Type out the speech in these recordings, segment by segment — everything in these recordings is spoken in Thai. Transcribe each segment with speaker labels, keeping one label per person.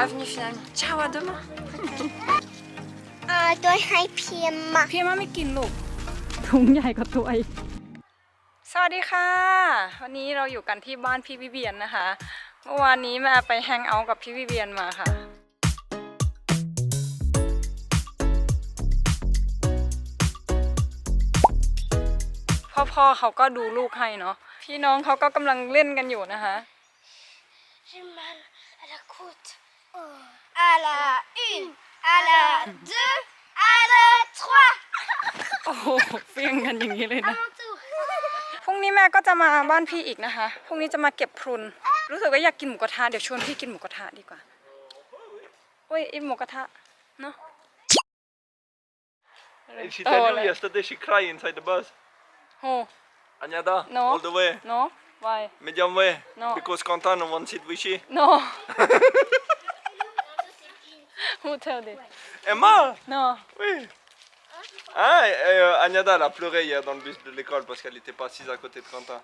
Speaker 1: pas venu finalement. Ciao, à demain.
Speaker 2: อ่าโดยให้เพียมมา
Speaker 3: พี่มาไม่กินลูก ถุงใหญ่กว่าตัวอีกสวัสดีค่ะ วันนี้เราอยู่กันที่บ้านพี่วิเวียนนะคะเมื่อวานนี้แม่ไปแฮงเอาท์กับพี่วิเวียนมาค่ะ พ่อพ่อเขาก็ดูลูกให้เนาะพี่น้องเขาก็กำลังเล่นกันอยู่นะคะ
Speaker 2: J'ai mal à la côte. À la une, à la deux, à la trois.
Speaker 3: โอ้โหเฟี้ยงกันอย่างนี้เลยนะ
Speaker 2: Mon tour.
Speaker 3: พรุ่งนี้แม่ก็จะมาบ้านพี่อีกนะคะ พรุ่งนี้จะมาเก็บพรุน รู้สึกว่าอยากกินหมูกระทะ เดี๋ยวชวนพี่กินหมูกระทะดีกว่าเว้ยไอหมูกระทะ เนาะ
Speaker 4: And she
Speaker 3: Oh,
Speaker 4: tell you
Speaker 3: like-
Speaker 4: yesterday she cry inside the bus.
Speaker 3: โห
Speaker 4: Anyada,
Speaker 3: No.
Speaker 4: all the way,
Speaker 3: no why
Speaker 4: medium way.
Speaker 3: No.
Speaker 4: Because Quentin no one sit with she.
Speaker 3: no who tell this
Speaker 4: Emma
Speaker 3: no
Speaker 4: Oui. Hein, et, euh, Agnada elle a pleuré hier dans le bus de l'école parce qu'elle était pas assise à côté de Quentin.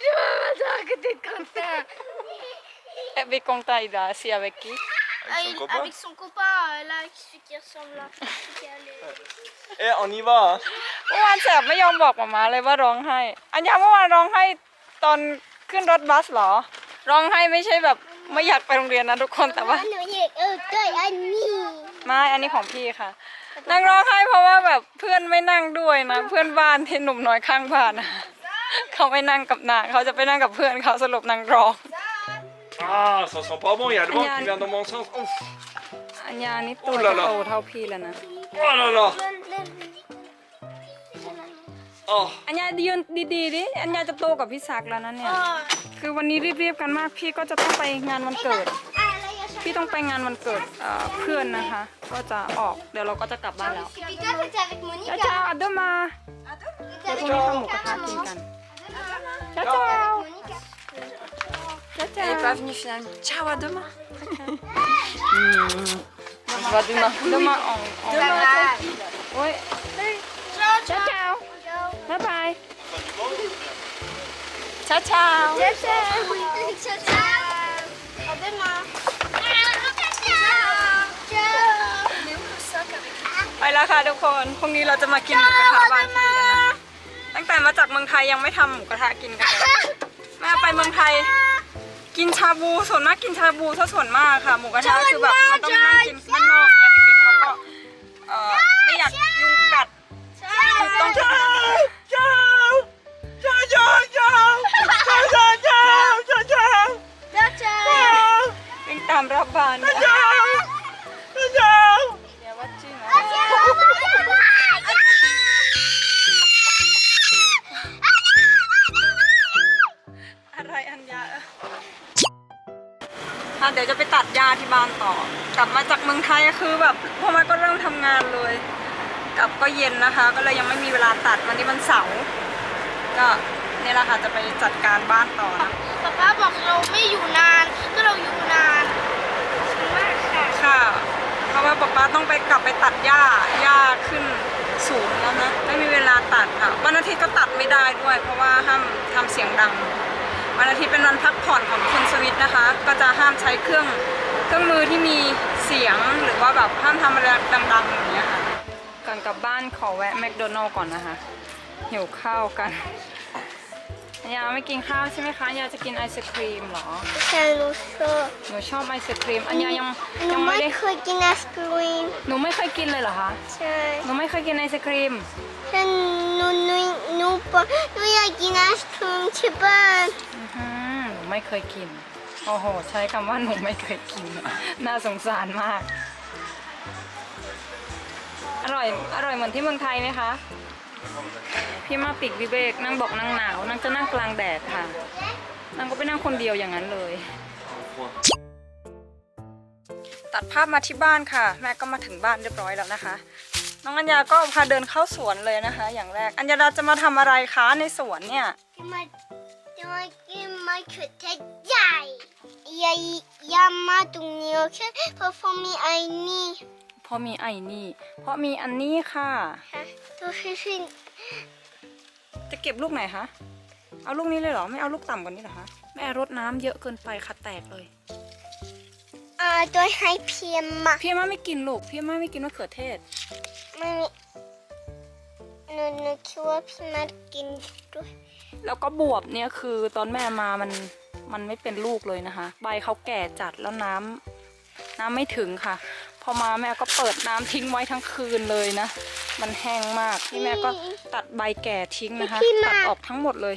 Speaker 2: Je veux pas que t'es content.
Speaker 3: avec contact il a assis avec qui
Speaker 4: Avec son copain.
Speaker 2: Avec son copain, euh, là, celui qui ressemble à celui qui a les-
Speaker 4: Eh, on y va hein.
Speaker 3: เมื่อวานแสบไม่ยอมบอกหมามาเลยว่าร้องไห้ อันยาเมื่อวานร้องไห้ตอนขึ้นรถบัสเหรอ ร้องไห้ไม่ใช่แบบ ไม่อยากไปโรงเรียนนะทุกคนแต่ว่า
Speaker 2: หนูอยากเอาด้วยอันนี้
Speaker 3: ไม่อันนี้ของพี่ค่ะนางร้องไห้เพราะว่าแบบเพื่อนไม่นั่งด้วยนะ เพื่อนบ้านที่หนุ่มน้อยข้างบ้านนะเขาไม่นั่งกับนางเขาจะไปนั่งกับเพื่อนเขาสรุปนางร้อง
Speaker 4: Ah, ça sent pas bon, il y a le vent
Speaker 3: Agnada.
Speaker 4: qui vient dans mon sens. Ouf.
Speaker 3: อัญญานี่ตัว
Speaker 4: โอ้
Speaker 3: จะ
Speaker 4: ล่ะ
Speaker 3: โตเท่าพี่แล้วนะ
Speaker 4: Oh là là. Oh.
Speaker 3: อัญญายืนดีๆดิอัญญาจะโตกับพี่ศักดิ์แล้วนะเนี่ย คือวันนี้รีบๆกันมากพี่ก็จะต้องไปงานวันเกิด พี่ต้องไปงานวันเกิดเอ่อเพื่อนนะคะ ก็จะออกเดี๋ยวเราก็จะกลับบ้านแล้ว
Speaker 2: Et puis toi, t'étais avec
Speaker 3: จ้า
Speaker 2: Monica.
Speaker 3: จ้าอัดเดมา
Speaker 2: T'étais
Speaker 3: เดี๋ยว
Speaker 2: avec
Speaker 3: พรุ่งนี้ทำหมูกระทะ
Speaker 2: Monica,
Speaker 3: กิน
Speaker 2: maman.
Speaker 3: กันจ้าจ้า
Speaker 2: Monica.
Speaker 3: จ้าจ้า
Speaker 1: Elle est pas venue finalement. Ciao, à demain.
Speaker 3: On va demain. Demain, on, on va. Oui.
Speaker 2: Ciao,
Speaker 3: Ciao, ciao.
Speaker 2: ciao.
Speaker 3: Bye bye. Ciao, ciao.
Speaker 2: Ciao, ciao. Ciao, ciao. À demain. Ciao. Ciao.
Speaker 3: ไปแล้วค่ะทุกคนพรุ่งนี้เราจะมากินหมูกระทะบ้านพี่กันนะตั้งแต่มาจากเมืองไทยยังไม่ทำหมูกระทะกินกันเลยแม่ไปเมืองไทย กินชาบูส่วนมากกินชาบูซะส่วนมากค่ะหมูกระทะคือแบบมันต้องนั่งกินบ้านนอกเนี่ยเด็กๆเขาก็เอ่อไม่อยากยุงกัดต้อง รอันยาอะเดี๋ยวจะไปตัดหญ้าที่บ้านต่อ กลับมาจากเมืองไทยคือแบบพอมาก็เริ่มทำงานเลย กลับก็เย็นนะคะ ก็เลยยังไม่มีเวลาตัดวันนี้มันเสาร์ก็นี่แหละค่ะจะไปจัดการบ้านต่อนะ
Speaker 2: ป๊าป๊าบอกเราไม่อยู่นาน ก็เราอยู่นานมากค่ะ
Speaker 3: ค่ะ เพ ราะว่าป๊าป๊าต้องไปกลับไปตัดหญ้าหญ้าขึ้นสูงแล้วนะไม่มีเวลาตัดค่ะวันอาทิตย์ก็ตัดไม่ได้ด้วย เพราะว่าห้ามทำเสียงดังวันอาทิตย์เป็นวันพักผ่อนของคนสวิตนะคะ ก็จะห้ามใช้เครื่องเครื่องมือที่มีเสียงหรือว่าแบบห้ามทำอะไรดังๆอย่างเงี้ยค่ะก่อนกลับบ้านขอแวะแมคโดนัลล์ก่อนนะคะหิวข้าวกัน ยาไม่กินข้าวใช่ไหมคะอันยาจะกินไอศครีมเหรอ
Speaker 2: ฉันรู้ชอบ
Speaker 3: หนูชอบไอศครีมอันยายัง
Speaker 2: หนู
Speaker 3: ยังไม่
Speaker 2: ไม่
Speaker 3: ได้
Speaker 2: เคยกินไอศกรีม
Speaker 3: หนูไม่เคยกินเลยเหรอคะ
Speaker 2: ใช่
Speaker 3: หนูไม่เคยกินไอศครีม
Speaker 2: ฉันหนูหนูหนูปะหนูอยากกินไอศกรีมที่บ้าน
Speaker 3: อื้อหือหนูไม่เคยกินโอ้โหใช้คำว่าหนูไม่เคยกิน น่าสงสารมาก อร่อยอร่อยเหมือนที่เมืองไทยไหมคะ พี่มาติกวิเบกนั่งบอกนั่งหนาว นั่งจะนั่งกลางแดดค่ะ นั่งก็ไปนั่งคนเดียวอย่างนั้นเลย ตัดภาพมาที่บ้านค่ะ แม่ก็มาถึงบ้านเรียบร้อยแล้วนะคะ น้องอัญญาก็พาเดินเข้าสวนเลยนะคะ อย่างแรก อัญญาจะมาทำอะไรคะในสวนเนี่ย
Speaker 2: จะมาจะมากินมะเขือเทศใหญ่อย่าอย่ามาตรงนี้โอเคเพราะผมมีไอ้นี่
Speaker 3: เพราะมีไอ้นี่ เพราะมีอันนี้ค่ะ
Speaker 2: ฮะตัวฟิฟิน
Speaker 3: จะเก็บลูกไหนคะ เอาลูกนี้เลยเหรอ ไม่เอาลูกต่ำกว่านี้เหรอคะ แม่รดน้ำเยอะเกินไปค่ะแตกเลย
Speaker 2: อ่าโดยให้เพียมมา
Speaker 3: พี่อาม่าไม่กินลูกพี่อาม่าไม่กินมะเขือเทศ
Speaker 2: ไม่มีหนูหนูคิดว่าพี่มากินด้วย
Speaker 3: แล้วก็บวบเนี่ยคือตอนแม่มามันมันไม่เป็นลูกเลยนะคะ ใบเขาแก่จัดแล้วน้ำน้ำไม่ถึงค่ะพ อมาแม่ก็เปิดน้ำทิ้งไว้ทั้งคืนเลยนะ มันแห้งมากที่แม่ก็ตัดใบแก่ทิ้งนะคะ ตัดออกทั้งหมดเลย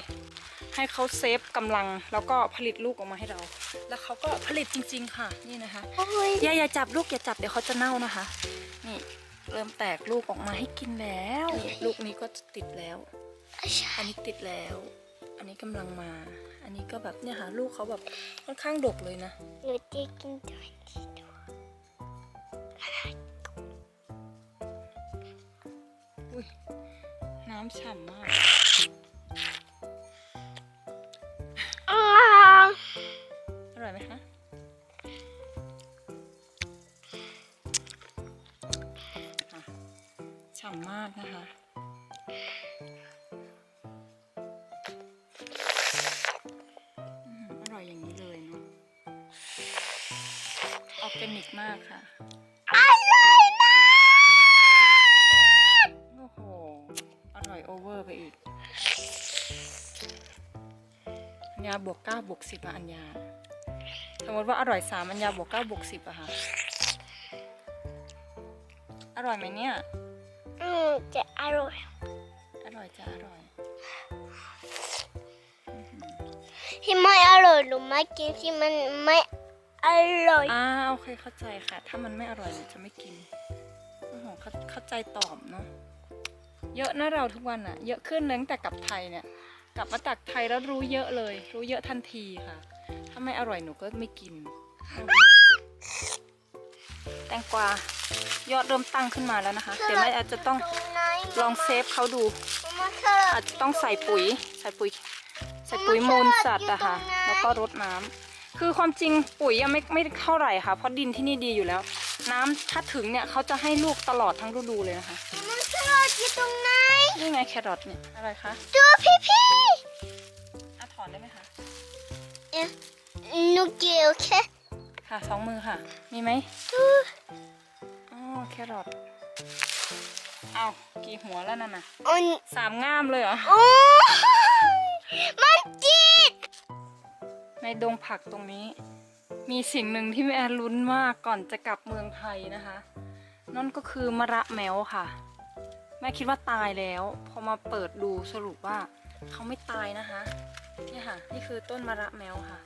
Speaker 3: ให้เขาเซฟกำลังแล้วก็ผลิตลูกออกมาให้เรา แล้วเขาก็ผลิตจริง ๆ ค่ะ นี่นะคะ
Speaker 2: โอ้ย
Speaker 3: อย่าอย่าจับลูกอย่าจับเดี๋ยวเขาจะเน่านะคะ นี่เริ่มแตกลูกออกมาให้กินแล้วนี่ลูกนี้ก็จะติดแล้ว อันนี้ติดแล้ว อันนี้กำลังมา อันนี้ก็แบบเนี่ยค่ะลูกเขาแบบค่อนข้างดกเลยนะ
Speaker 2: หนูจะกินด้วยที่ดู
Speaker 3: อุ้ยน้ำฉ่ำมาก
Speaker 2: อ้าว
Speaker 3: อร่อยไหมคะอะฉ่ำมากนะคะอืมอร่อยอย่างนี้เลยเนาะออร์แกนิกมากค่ะ ญญาบวกเก้าบวกสิบอะอัญญาสมมติว่าอร่อยสามอัญญาบวกเก้าบวกสิบอะค่ะ อร่อยไหมเนี่ย
Speaker 2: อืมจะอร่อย
Speaker 3: อร่อยจะอร่อย
Speaker 2: ที่ไม่อร่อยหนูไม่กินที่มันไม่อร่อย
Speaker 3: อ่าโอเคเข้าใจค่ะ ถ้ามันไม่อร่อยหนูจะไม่กินโอ้โหเข้าเข้าใจตอบเนาะ เยอะนะเราทุกวันอะเยอะขึ้นเลยตั้งแต่กลับไทยเนี่ย กลับมาจากไทยแล้วรู้เยอะเลย รู้เยอะทันทีค่ะ ถ้าไม่อร่อยหนูก็ไม่กิน แตงกวายอดเริ่มตั้งขึ้นมาแล้วนะคะ เดี๋ยวแม่อาจจะต้องลองเซฟเขาดู อาจจะต้องใส่ปุ๋ย ใส่ปุ๋ย ใส่ปุ๋ยมูลสัตว์อะค่ะ แล้วก็รดน้ำคือความจริงปุ๋ยยังไม่ไม่เท่าไหร่ค่ะ เพราะดินที่นี่ดีอยู่แล้ว น้ำถ้าถึงเนี่ยเขาจะให้ลูกตลอดทั้งฤดูเลยนะคะ
Speaker 2: มาสลับอยู่ตรง น
Speaker 3: นี่ไงแครอทเนี่ย อะไรคะ
Speaker 2: ดูพี่พี่
Speaker 3: อะถอนได้ไหมคะ
Speaker 2: เอ๊ะหนูเกี่ยวแค่
Speaker 3: ค่ะสองมือค่ะ มีไหม
Speaker 2: ดู
Speaker 3: อ๋อแครอทเอากี่หัวแล้วนั่นน่ะ
Speaker 2: อัน
Speaker 3: สามง่ามเลยเหรอ
Speaker 2: โอ้มันจิต
Speaker 3: ในดงผักตรงนี้ มีสิ่งหนึ่งที่แม่ลุ้นมากก่อนจะกลับเมืองไทยนะคะ นั่นก็คือมะระแมวค่ะ แม่คิดว่าตายแล้ว พอมาเปิดดูสรุปว่าเขาไม่ตายนะคะเนี่ยค่ะ นี่คือต้นมะระแมวค่ะ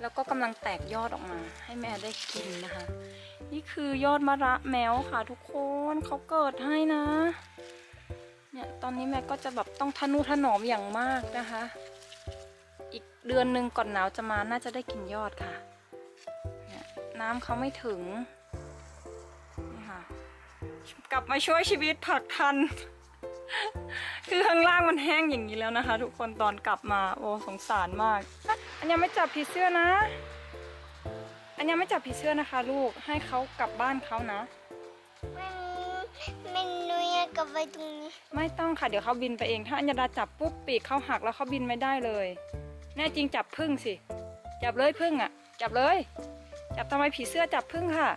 Speaker 3: แล้วก็กำลังแตกยอดออกมา ให้แม่ได้กินนะคะ นี่คือยอดมะระแมวค่ะ ทุกคนเขาเกิดให้นะ เนี่ยตอนนี้แม่ก็จะแบบต้องทนุถนอมอย่างมากนะคะ อีกเดือนหนึ่งก่อนหนาวจะมาน่าจะได้กินยอดค่ะน้ำเขาไม่ถึง กลับมาช่วยชีวิตผักทัน คือข้างล่างมันแห้งอย่างนี้แล้วนะคะ ทุกคนตอนกลับมา โอ้สงสารมาก อันยังไม่จับผีเสื้อนะ อันยังไม่จับผีเสื้อนะคะ ลูกให้เขากลับบ้านเขานะ
Speaker 2: มันมันหนูอยากกลับไปตรงนี้
Speaker 3: ไม่ต้องค่ะเดี๋ยวเขาบินไปเอง ถ้าอัญญาดาจับปุ๊บปีกเขาหักแล้วเขาบินไม่ได้เลย แน่จริงจับพึ่งสิ จับเลยพึ่งอะ จับเลย จับทำไมผีเสื้อจับพึ่งค่ะ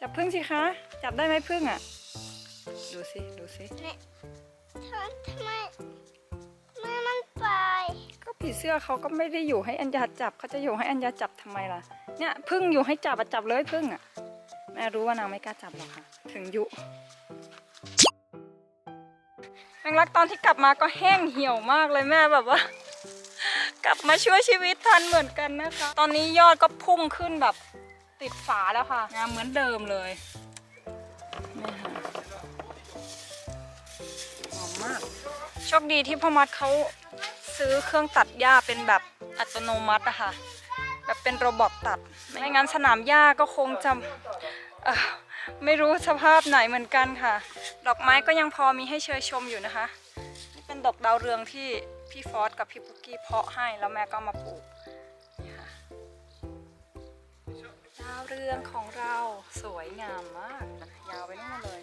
Speaker 3: จับพึ่งสิคะ จับได้ไหมพึ่งอะ ดูสิ ดูสิ
Speaker 2: ทำทำไมทำไมมันไป
Speaker 3: ก็ผีเสื้อเขาก็ไม่ได้อยู่ให้อัญญาจับเขาจะอยู่ให้อัญญาจับทำไมล่ะ เนี่ยพึ่งอยู่ให้จับอะจับเลยพึ่งอะ แม่รู้ว่านางไม่กล้าจับหรอกค่ะ ถึงยุแมงลักตอนที่กลับมาก็แห้งเหี่ยวมากเลยแม่แบบว่า กลับมาช่วยชีวิตทันเหมือนกันนะคะ ตอนนี้ยอดก็พุ่งขึ้นแบบติดฝาแล้วค่ะงามเหมือนเดิมเลย มาก โชคดีที่พ่อมัดเขาซื้อเครื่องตัดหญ้าเป็นแบบอัตโนมัติอะค่ะ แบบเป็นโรบอทตัด ไม่งั้นสนามหญ้าก็คงจะไม่รู้สภาพไหนเหมือนกันค่ะ ดอกไม้ก็ยังพอมีให้เชยชมอยู่นะคะ นี่เป็นดอกดาวเรืองที่พี่ฟอสกับพี่ปุกกี้เพาะให้แล้วแม่ก็มาปลูกนี่ค่ะดาวเรืองของเราสวยงามมาก ยาวไปนู่นเลย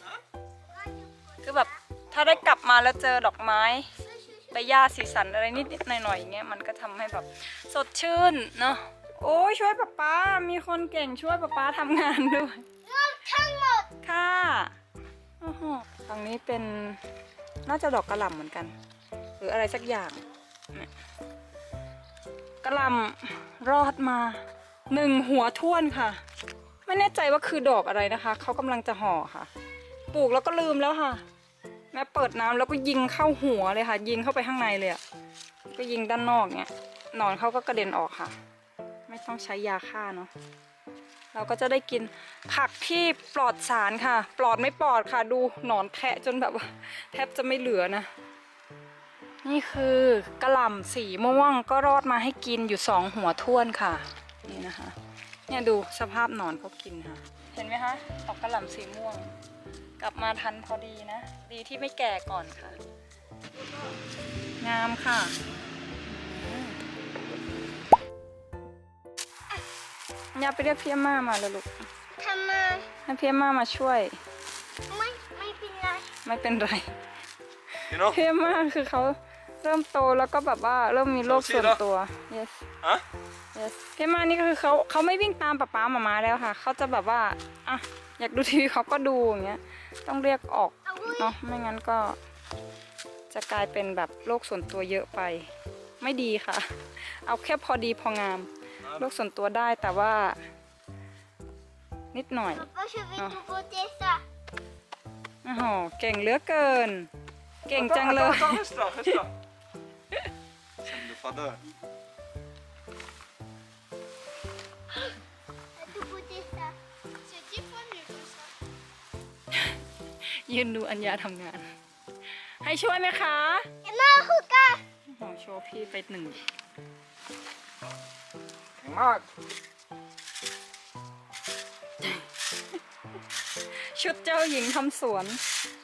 Speaker 3: คือแบบ ถ้าได้กลับมาแล้วเจอดอกไม้ใบหญ้าสีสันอะไรนิดๆหน่อยๆอย่างเงี้ยมันก็ทำให้แบบสดชื่นเนาะโอ้ยช่วยป๊าป๊ามีคนเก่งช่วยป๊าป๊าทำงานด้วย
Speaker 2: ทั้งหมด
Speaker 3: ค่ะโอ้โหฝั่งนี้เป็นน่าจะดอกกระหล่ำเหมือนกัน หรืออะไรสักอย่างเนี่ยกระหล่ำรอดมาหนึ่งหัวท้วนค่ะ ไม่แน่ใจว่าคือดอกอะไรนะคะ เขากำลังจะห่อค่ะ ปลูกแล้วก็ลืมแล้วค่ะ แม่เปิดน้ำแล้วก็ยิงเข้าหัวเลยค่ะ ยิงเข้าไปข้างในเลยอะก็ยิงด้านนอกเนี่ยหนอนเขาก็กระเด็นออกค่ะ ไม่ต้องใช้ยาฆ่าเนาะเราก็จะได้กินผักที่ปลอดสารค่ะ ปลอดไม่ปลอดค่ะ ดูหนอนแทะจนแบบว่าแทบจะไม่เหลือนะ นี่คือกระหล่ำสีม่วงก็รอดมาให้กินอยู่สองหัวท้วนค่ะ นี่นะคะ เนี่ยดูสภาพหนอนเขากินค่ะ เห็นไหมคะออกกระหล่ำสีม่วง กลับมาทันพอดีนะ ดีที่ไม่แก่ก่อนค่ะ งามค่ะอืมอย่าไปเรียกพี่อาม่ามาเลยลูก
Speaker 2: ทำไม
Speaker 3: ให้พี่อาม่ามาช่วย
Speaker 2: ไม่ไม่เป็นไร
Speaker 3: ไม่เป็นไร
Speaker 4: You know
Speaker 3: พี่อาม่าคือเขาเริ่มโตแล้วก็แบบว่าเริ่มมีโลกส่วนตัว yes
Speaker 4: Hein
Speaker 3: yes พี่อาม่านี่ก็คือเขาเขาไม่วิ่งตามป๊าป๊าหมามาแล้วค่ะ เขาจะแบบว่าอะอยากดูทีวีเขาก็ดูอย่างเงี้ย ต้องเรียกออก
Speaker 2: เอาวุ้ย
Speaker 3: เนาะ ไม่งั้นก็ จะกลายเป็นแบบโลกส่วนตัวเยอะไป ไม่ดีค่ะ เอาแค่พอดีพองาม โลกส่วนตัวได้แต่ว่า นิดหน่อย
Speaker 2: Papa, je vais
Speaker 3: Ah.
Speaker 2: tout voter ça.
Speaker 3: โอ้โหเก่งเหลือเกิน เก่งจังเลย ยืนดูอัญญาทำงาน ให้ช่วยไหมคะ
Speaker 2: Et ma regarde.
Speaker 3: โอ้โหโชว์พี่ไปหนึ่ง
Speaker 4: Marc
Speaker 3: ชุดเจ้าหญิงทำสวน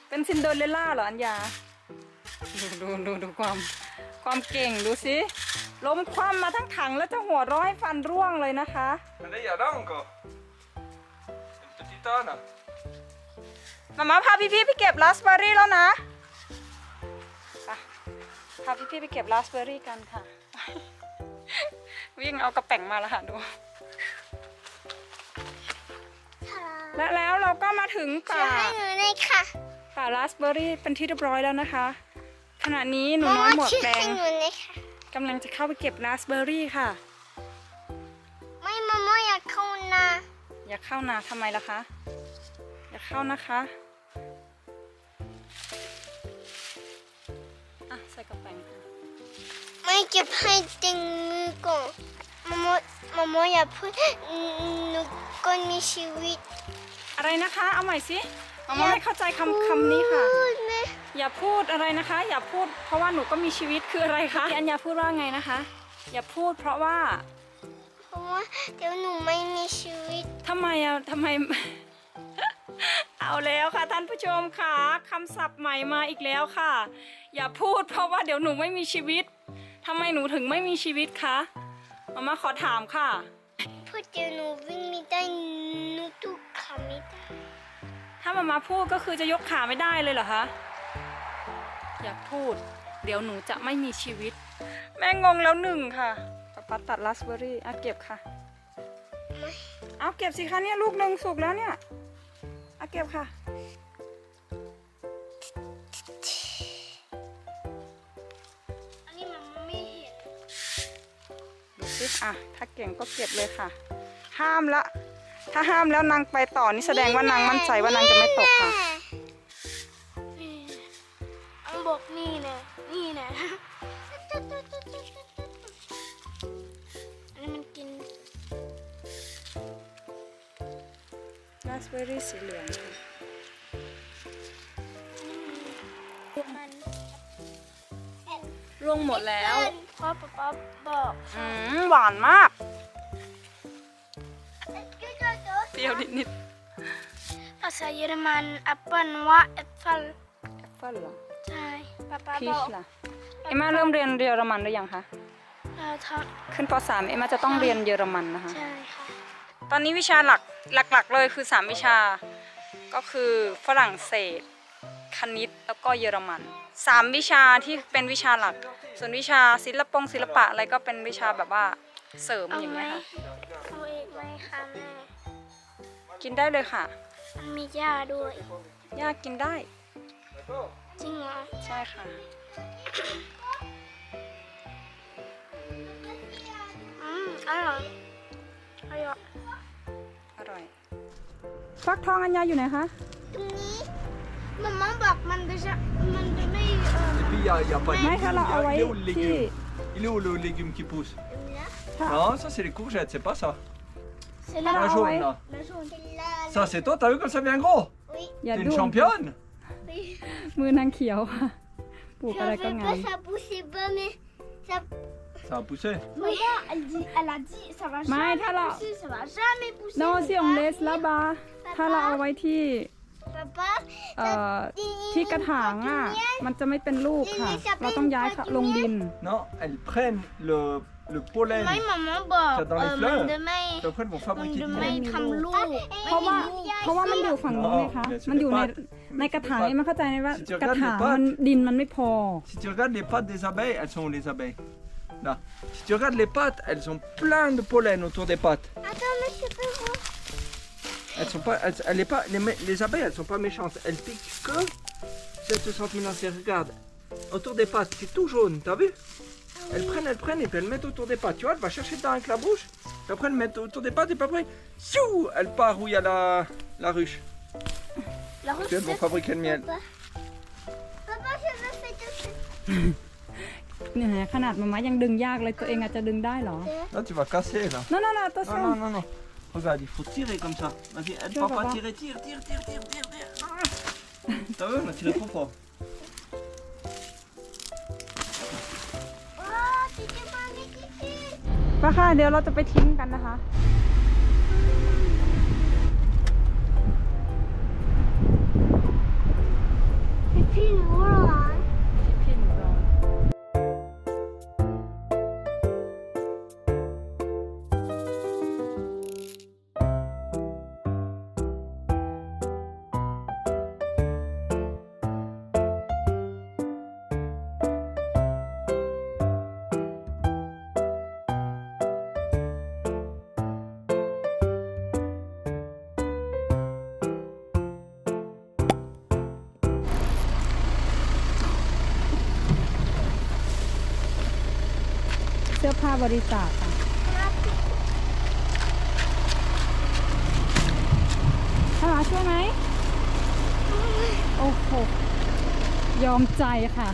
Speaker 3: เป็นซินเดอเรลล่าเหรออัญญา ดูดูดูดูความ ความเก่งดูสิล้มคว่ำมาทั้งถังแล้วจะหัวเร้อยฟันร่วงเลยนะคะ
Speaker 4: Allez, il y a là encore. Une petite âne.
Speaker 3: มามาพาพี่ๆไปเก็บราสเบอร์รี่แล้วนะไปพาพี่ๆไปเก็บราสเบอร์รี่กันค่ะ วิ่งเอากระแป๋งมาแล้วค่ะดู และแล้วเราก็มาถึงป่า
Speaker 2: Je vais donner ça.
Speaker 3: ป่าราสเบอร์รี่เป็นที่เรียบร้อยแล้วนะคะ ขณะนี้หนูน้อยหม
Speaker 2: Maman,
Speaker 3: วก
Speaker 2: tu
Speaker 3: แด
Speaker 2: vas
Speaker 3: ง
Speaker 2: donner ça.
Speaker 3: กำลังจะเข้าไปเก็บราสเบอร์รี่ค่ะ
Speaker 2: Oui, maman, il y a qu'on a.
Speaker 3: อย่าเข้านาทำไมล่ะคะ อย่าเข้านะคะอะ
Speaker 2: Moi, j'ai pris des mugons. Maman, maman, il y a pris nous connaît chez lui.
Speaker 3: อะไรนะคะ เอาใหม่สิมาม่าไม่เข้าใจคำคำนี้ค่ะ
Speaker 2: Mais
Speaker 3: อย่าพูดอะไรนะคะ อย่าพูด เพราะว่าหนูก็มีชีวิตคืออะไรคะพี่อัญญาพูดว่าไงนะคะ อย่าพูดเพราะว่า
Speaker 2: maman, t'es nous mais chez lui.
Speaker 3: ทำไมอะทำไม เอาแล้วค่ะท่านผู้ชมค่ะคำศัพท์ใหม่มาอีกแล้วค่ะ อย่าพูดเพราะว่าเดี๋ยวหนูไม่มีชีวิต ทำไมหนูถึงไม่มีชีวิตคะมามาขอถามค่ะ
Speaker 2: Peut-être nous vins nous tout cramé.
Speaker 3: ถ้ามามาพูดก็คือจะยกขาไม่ได้เลยเหรอคะ อย่าพูด เดี๋ยวหนูจะไม่มีชีวิต แม่งงแล้วหนึ่งค่ะป๊าป๊าตัดราสเบอร์รี่อะเก็บค่ะ เอาเก็บสิคะเนี่ยลูกหนึ่งสุกแล้วเนี่ย เอาเก็บค่ะ อะ ถ้าเก่งก็เก็บเลยค่ะ ห้ามละ ถ้าห้ามแล้วนางไปต่อนี่แสดงว่านางมั่นใจว่านางจะไม่ตกค่ะ
Speaker 2: พ่อป๊าป๊าบอก
Speaker 3: อืมหวานมาก เปรี้ยวนิด
Speaker 2: ภาษาเยอรมันแอปเปิลว่าแอปเปิล
Speaker 3: ๆแอปเปิ้ลเหรอ
Speaker 2: ใช่ป๊าป๊า
Speaker 3: พี
Speaker 2: บอ
Speaker 3: ช
Speaker 2: ก
Speaker 3: ล่ะเอ็มมาเริ่มเรียนเยอรมันหรือยังคะ
Speaker 2: เราท
Speaker 3: ขึ้นป .3 เอ็มมาจะต้องเรียนเยอรมันนะคะำ
Speaker 2: ใช่ค่ะ
Speaker 3: ตอนนี้วิชาหลักหลัก ๆ เลยคือ 3 วิชา ก็คือฝรั่งเศส คณิตแล้วก็เยอรมันสามวิชาที่เป็นวิชาหลัก ส่วนวิชาศิลปงศิลปะอะไรก็เป็นวิชาแบบว่าเสริม
Speaker 2: เอา
Speaker 3: อย่าง
Speaker 2: ไหม
Speaker 3: เงี้ยค่ะ
Speaker 2: เอาอีกไหมคะแม่
Speaker 3: กินได้เลยค่ะ
Speaker 2: มันมีหญ้าด้วย
Speaker 3: ย่ากินได้
Speaker 2: จริงเหรอ
Speaker 3: ใช่ค่ะ
Speaker 2: อืมอร่อยอร่อย
Speaker 3: อร่อย ฟักทองอัญญาอยู่ไหนคะ
Speaker 2: ตรงนี้ มันมาบอกมันจะมันจะไม่เออ
Speaker 4: Et puis il y a, y a pas de
Speaker 3: ไม่ถ้าเราเอาไว้
Speaker 4: Il est où le
Speaker 3: ที่
Speaker 4: légume Il est où le légume qui pousse
Speaker 2: นะ
Speaker 4: Non, ça c'est les courgettes, c'est pas ça.
Speaker 2: เสร็จ
Speaker 3: ถ้า
Speaker 2: แล้ว
Speaker 3: เรา
Speaker 4: La
Speaker 3: เอาไว้
Speaker 4: jaune là.
Speaker 2: แล้วส่วนที่ลา
Speaker 4: Ça c'est toi, t'as vu comme ça devient gros
Speaker 2: อุ้ย
Speaker 3: อย่า
Speaker 4: T'es
Speaker 3: ดู
Speaker 4: une championne
Speaker 2: อุ้ย
Speaker 3: มือนางเขียวค่ะปลูก
Speaker 2: Ça
Speaker 3: อะไรก็
Speaker 2: fait
Speaker 3: งา
Speaker 2: pas
Speaker 3: ม
Speaker 2: ça pousser pas mais ça
Speaker 4: Ça a poussé
Speaker 2: Maman elle dit elle a dit ça va
Speaker 3: ไม่
Speaker 2: jamais
Speaker 3: ถ้าเรา
Speaker 2: pousser ça va jamais pousser
Speaker 3: โนเสียงเลสแล้วบาถ้าเราเอาไว้ที่
Speaker 2: papa
Speaker 3: เอ่อที่กระถางอะมันจะไม่เป็นลูกค่ะ เราต้องย้ายค่ะลงดิน
Speaker 4: Non, elles prennent le, le pollen.
Speaker 2: ไม่มาม่าบอก
Speaker 4: จะต้อง
Speaker 2: เอ
Speaker 4: les
Speaker 2: อมัน
Speaker 4: fleurs
Speaker 2: จะไม่
Speaker 4: Et après elles vont
Speaker 2: มัน
Speaker 4: fabriquer
Speaker 2: จะ
Speaker 4: du
Speaker 2: ไม่
Speaker 4: miel.
Speaker 2: ทำลูก
Speaker 3: เพราะว่าเพราะว่ามันอยู่ฝั่งนู้นไงคะ
Speaker 4: อ๋อ
Speaker 3: มันอยู่ใน
Speaker 4: เดี๋ยว
Speaker 3: ในกระถาง
Speaker 4: เดี๋ยว
Speaker 3: มันเข้าใจไหมว่า
Speaker 4: สิเจอก
Speaker 3: ระถาง
Speaker 4: เดี๋ยว
Speaker 3: มันดินมันไม่พอ
Speaker 4: Si tu regardes les pattes des abeilles, elles sont où les abeilles Là. Si tu regardes les pattes, elles ont plein de pollen autour des pattes.
Speaker 2: Attends mais je peux voir
Speaker 4: Elles sont pas, elles, elle est pas, les, mé- les abeilles, elles sont pas méchantes. Elles piquent que si elles se sentent menacées. Regarde, autour des pattes, c'est tout jaune, t'as vu Elles prennent, elles prennent et puis elles mettent autour des pattes. Tu vois, elle va chercher dedans avec la bouche. Puis après, elles mettent autour des pattes et puis après, siou, elle part où il y a la, la ruche.
Speaker 2: La
Speaker 4: Puis elles vont fabriquer le miel.
Speaker 2: Papa Papa je veux faire tout ça
Speaker 3: เนี่ยนะขนาดมาม่ายังดึงยากเลยตัวเองอาจจะดึงได้เหรอ
Speaker 4: Là, tu vas casser, là.
Speaker 3: นั่นนั่นตัว
Speaker 4: Non,
Speaker 3: ช่าง
Speaker 4: non, non, non. Regarde, il faut tirer comme ça. Vas-y, aide
Speaker 3: Tiens,
Speaker 4: papa,
Speaker 3: papa.
Speaker 4: tirer, tire, tire, tire, tire, tire, tire. T'as vu, on a tiré trop fort.
Speaker 2: Oh tu t'es pas avec ici
Speaker 3: ป้าค่ะ เดี๋ยวเราจะไปทิ้งกันนะคะ
Speaker 2: Et puis voilà
Speaker 3: พี่ สื้อผ้าบริจาคค่ะถ้ามาช่วยไหม โอ้โห ยอมใจค่ะ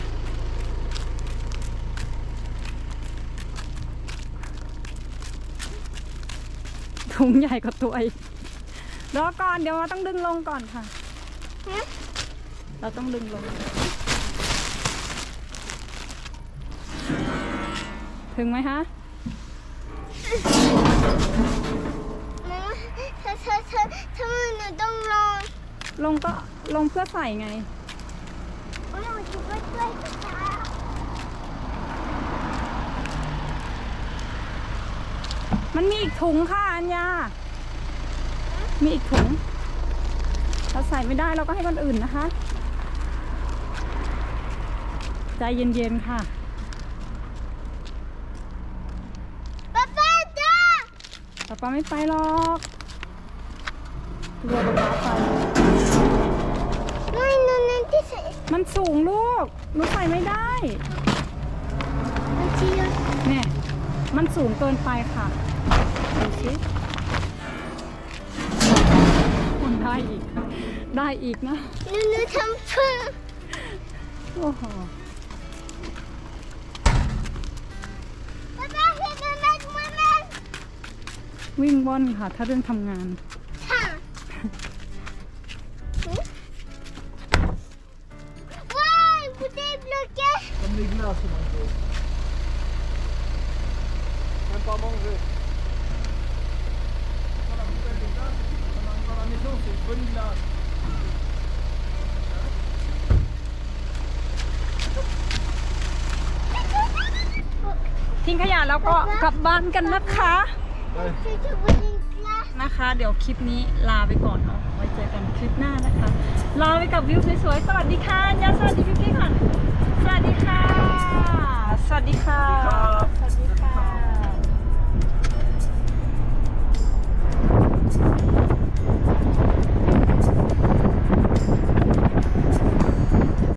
Speaker 3: ถุงใหญ่กว่าตัวอีกรอก่อน เดี๋ยวเราต้องดึงลงก่อนค่ะ เราต้องดึงลง ถึงไหมคะ
Speaker 2: Maman ça ça ça ça me donne l'ange
Speaker 3: ลงก็ลงเพื่อใส่ไงมันมีอีกถุงค่ะอัญญา มีอีกถุง เราใส่ไม่ได้เราก็ให้คนอื่นนะคะ ใจเย็นๆค่ะ
Speaker 2: Papa attends
Speaker 3: ป๊าป๊าไม่ไปหรอกกลัวป๊าป๊าไป
Speaker 2: Oui non non tu sais
Speaker 3: มันสูงลูกหนูใส่ไม่ได้
Speaker 2: Tu
Speaker 3: เนี่ยมันสูงเกินไปค่ะดูสิมันได้อีก ได้อีกนะ
Speaker 2: nous nous sommes peu
Speaker 3: โอ้โห วิ่งว่อนค่ะ ถ้าเรื่องทำงาน
Speaker 2: Tiens Ouais une bouteille bloquée
Speaker 4: Comme les glaces, mon Dieu. Même pas manger. Voilà, la bouteille de glace, quand on arrive à la maison, c'est une bonne glace.
Speaker 3: ทิ้งขยะแล้วก็กลับบ้านกันนะคะ นะคะ เดี๋ยวคลิปนี้ลาไปก่อนเนาะไว้เจอกันคลิปหน้านะคะ ลาไปกับวิวสวยๆสวัสดีค่ะยาสวัสดีพี่ๆก่อนสวัสดีค่ะ สวัสดีค่ะ
Speaker 4: สวัสดีครับ
Speaker 3: สวัสดี